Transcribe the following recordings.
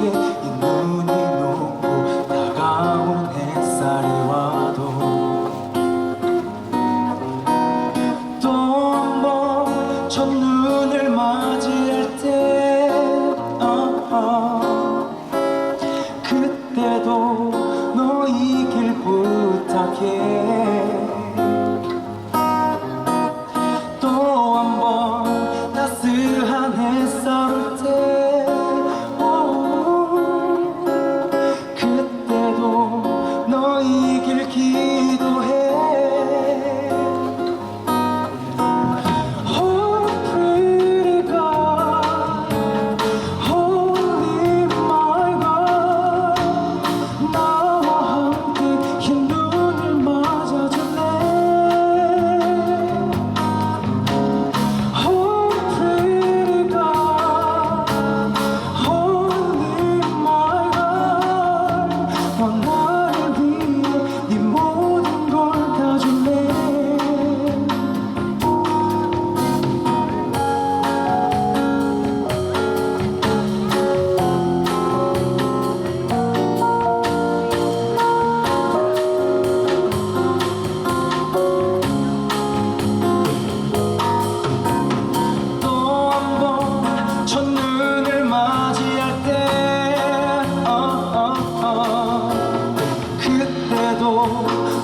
이 눈이 녹고 다가온 햇살이 와도 또한번 첫눈을 맞이할 때 아, 아, 그때도 너이길 부탁해. you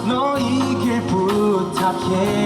너에게 부탁해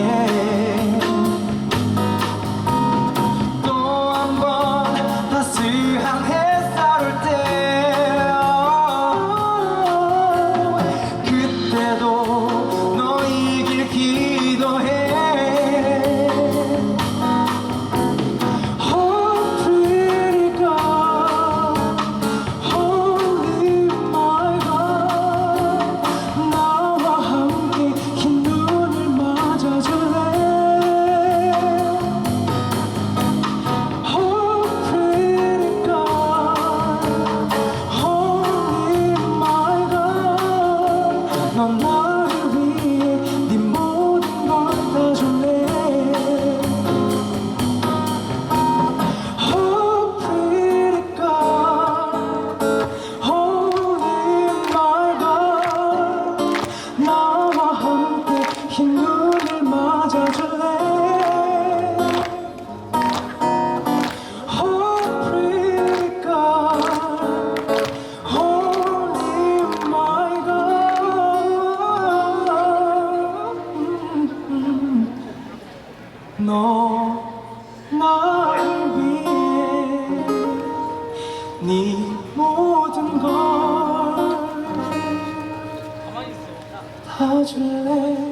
너날 위해 네 모든 걸다 줄래?